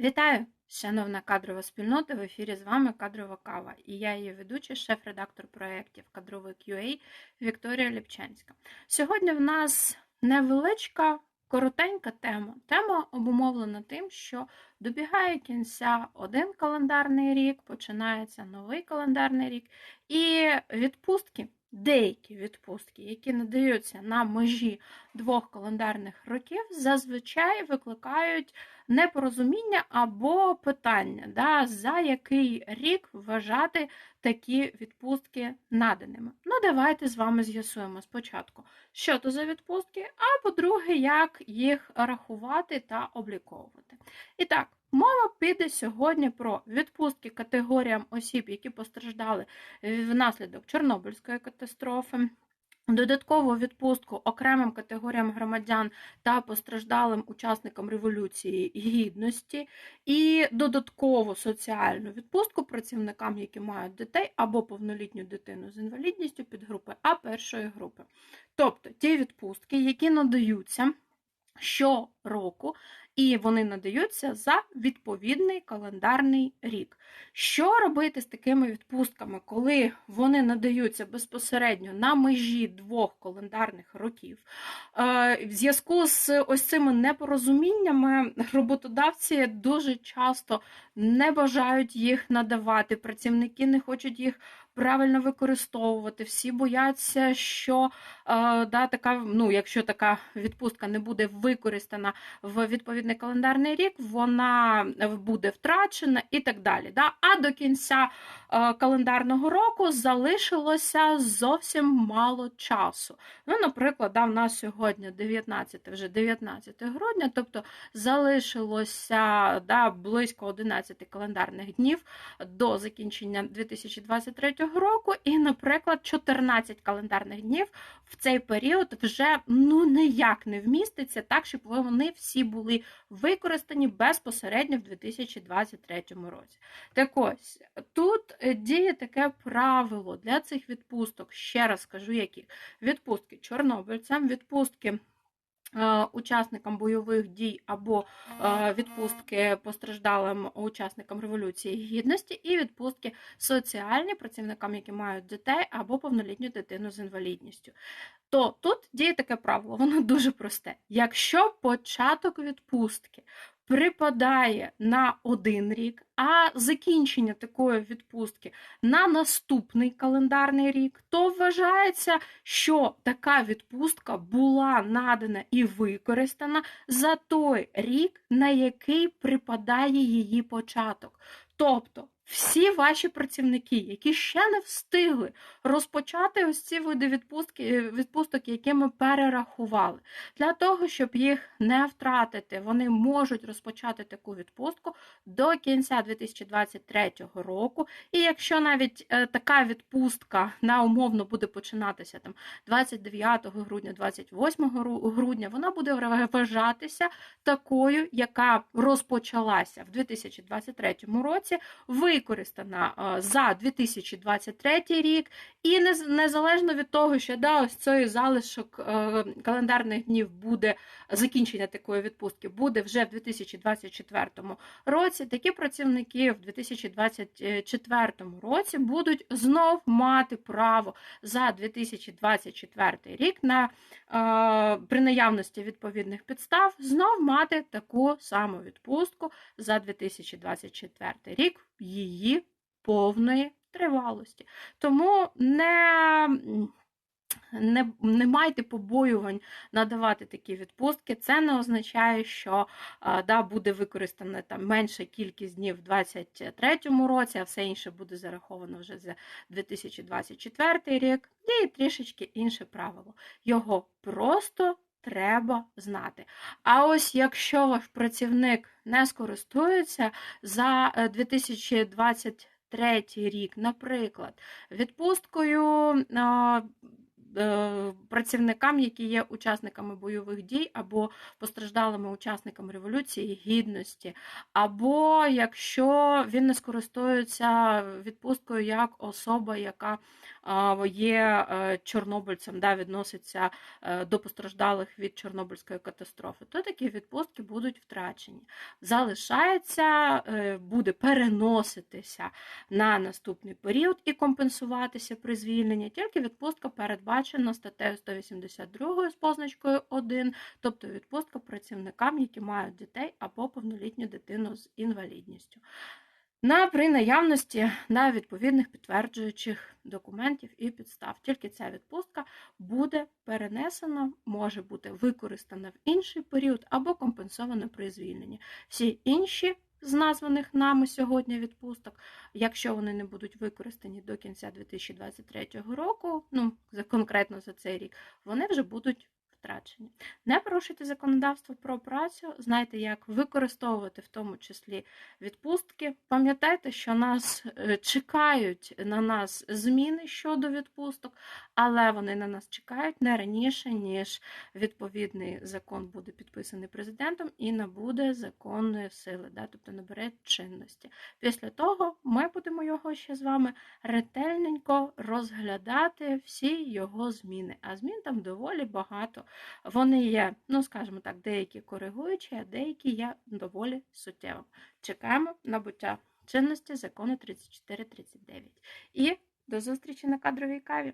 Вітаю, шановна кадрова спільнота. В ефірі з вами Кадрова Кава і я її ведучий, шеф-редактор проєктів Кадровий QA Вікторія Ліпчанська. Сьогодні в нас невеличка, коротенька тема. Тема обумовлена тим, що добігає кінця один календарний рік, починається новий календарний рік, і відпустки. Деякі відпустки, які надаються на межі двох календарних років, зазвичай викликають непорозуміння або питання, да, за який рік вважати такі відпустки наданими. Ну, давайте з вами з'ясуємо спочатку, що то за відпустки, а по-друге, як їх рахувати та обліковувати. І так. Мова піде сьогодні про відпустки категоріям осіб, які постраждали внаслідок Чорнобильської катастрофи. Додаткову відпустку окремим категоріям громадян та постраждалим учасникам Революції Гідності, і додаткову соціальну відпустку працівникам, які мають дітей або повнолітню дитину з інвалідністю під групи А першої групи. Тобто ті відпустки, які надаються щороку і вони надаються за відповідний календарний рік. Що робити з такими відпустками, коли вони надаються безпосередньо на межі двох календарних років? Е, в зв'язку з ось цими непорозуміннями роботодавці дуже часто не бажають їх надавати, працівники не хочуть їх правильно використовувати. Всі бояться, що е, да, така, ну, якщо така відпустка не буде використана в відповідний календарний рік, вона буде втрачена і так далі. Да? А до кінця е, календарного року залишилося зовсім мало часу. Ну, Наприклад, да, в нас сьогодні 19 вже 19 грудня, тобто залишилося да, близько 11 календарних днів до закінчення 2023 року, і, наприклад, 14 календарних днів в цей період вже ну ніяк не вміститься, так, щоб вони всі були використані безпосередньо в 2023 році. Так ось тут е, діє таке правило для цих відпусток. Ще раз скажу, які відпустки чорнобильцям, відпустки. Е, учасникам бойових дій або е, відпустки постраждалим учасникам Революції Гідності, і відпустки соціальні працівникам, які мають дітей або повнолітню дитину з інвалідністю. То тут діє таке правило, воно дуже просте. Якщо початок відпустки припадає на один рік, а закінчення такої відпустки на наступний календарний рік, то вважається, що така відпустка була надана і використана за той рік, на який припадає її початок. Тобто всі ваші працівники, які ще не встигли розпочати ось ці види відпустки, відпусток, які ми перерахували, для того, щоб їх не втратити, вони можуть розпочати таку відпустку до кінця 2023 року. І якщо навіть е, така відпустка на умовно буде починатися там 29 грудня, 28 грудня, вона буде вважатися такою, яка розпочалася в 2023 році. ви використана за 2023 рік, і незалежно від того, що да, ось цей залишок е, календарних днів буде закінчення такої відпустки, буде вже в 2024 році. Такі працівники в 2024 році будуть знов мати право за 2024 рік на е, при наявності відповідних підстав знов мати таку саму відпустку за 2024 рік її повної тривалості. Тому не не не майте побоювань надавати такі відпустки. Це не означає, що да, буде використана там менша кількість днів в 2023 році, а все інше буде зараховано вже за 2024 рік. І трішечки інше правило. Його просто треба знати. А ось якщо ваш працівник не скористується за 2023 е, рік, наприклад, відпусткою працівникам, які є учасниками бойових дій або постраждалими учасниками революції гідності, або якщо він не скористується відпусткою як особа, яка є е, чорнобильцем, да, відноситься е, до постраждалих від Чорнобильської катастрофи, то такі відпустки будуть втрачені. Залишається, е, буде переноситися на наступний період і компенсуватися при звільненні. Тільки відпустка передбачена статтею 182 з позначкою 1, тобто відпустка працівникам, які мають дітей або повнолітню дитину з інвалідністю. На при наявності на відповідних підтверджуючих документів і підстав. Тільки ця відпустка буде перенесена, може бути використана в інший період або компенсована при звільненні. Всі інші з названих нами сьогодні відпусток, якщо вони не будуть використані до кінця 2023 року, ну за конкретно за цей рік, вони вже будуть втрачені. Не порушуйте законодавство про працю, знайте, як використовувати в тому числі відпустки. Пам'ятайте, що нас е, чекають на нас зміни щодо відпусток, але вони на нас чекають не раніше, ніж відповідний закон буде підписаний президентом і набуде законної сили, да, тобто набере чинності. Після того ми будемо його ще з вами ретельненько розглядати всі його зміни. А змін там доволі багато. Вони є, ну скажімо так, деякі коригуючі, а деякі є доволі суттєвим. Чекаємо набуття чинності закону 3439. І до зустрічі на кадровій каві.